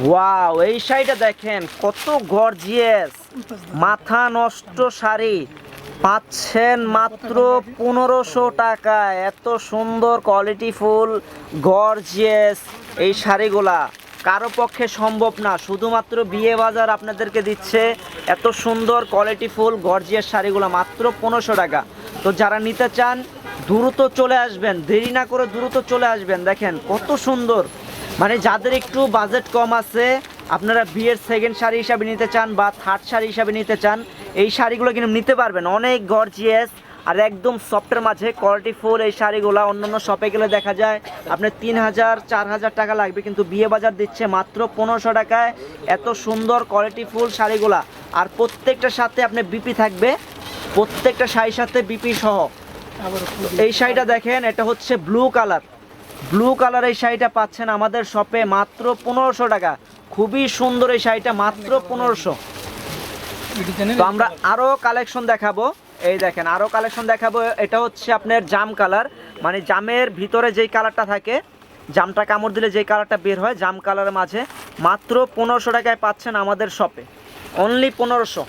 Wow এই শাড়িটা দেখেন, কত গর্জিয়াস মাথা নষ্ট শাড়ি, পাচ্ছেন মাত্র পনেরোশো টাকায় এত সুন্দর কোয়ালিটি ফুল গর্জিয়াস এই শাড়িগুলা। কারও পক্ষে সম্ভব না, শুধুমাত্র বিয়ে বাজার আপনাদেরকে দিচ্ছে এত সুন্দর কোয়ালিটি ফুল গর্জিয়াস শাড়িগুলো, মাত্র পনেরোশো টাকা। তো যারা নিতে চান, দ্রুত চলে আসবেন, দেরি না করে দ্রুত চলে আসবেন। দেখেন, কত সুন্দর। মানে যাদের একটু বাজেট কম আছে আপনারা বিয়ের সেকেন্ড শাড়ি হিসাবে নিতে চান বা থার্ড শাড়ি হিসাবে নিতে চান এই শাড়িগুলো কিন্তু নিতে পারবেন। অনেক গর্জিয়াস আর একদম সফটের মাঝে কোয়ালিটি ফুল এই শাড়িগুলো। অন্যান্য শপে গেলে দেখা যায় আপনার তিন হাজার চার হাজার টাকা লাগবে কিন্তু বিয়ে বাজার দিচ্ছে মাত্র পনেরোশো টাকায়। এত সুন্দর কোয়ালিটি ফুল শাড়িগুলা। আর প্রত্যেকটার সাথে আপনার বিপি থাকবে। প্রত্যেকটা শাড়ির সাথে বিপি সহ। এই শাড়িটা দেখেন এটা হচ্ছে ব্লু কালার ব্লু কালার এই শাড়িটা পাচ্ছেন আমাদের শপে মাত্র পনেরোশো টাকা। খুবই সুন্দর এই শাড়িটা মাত্র পনেরোশো। তো আমরা আরও কালেকশন দেখাবো। এই দেখেন আরও কালেকশন দেখাবো। এটা হচ্ছে আপনার জাম কালার। মানে জামের ভিতরে যেই কালারটা থাকে জামটা কামড় দিলে যেই কালারটা বের হয় জাম কালারের মাঝে। মাত্র পনেরোশো টাকায় পাচ্ছেন আমাদের শপে। অনলি পনেরোশো।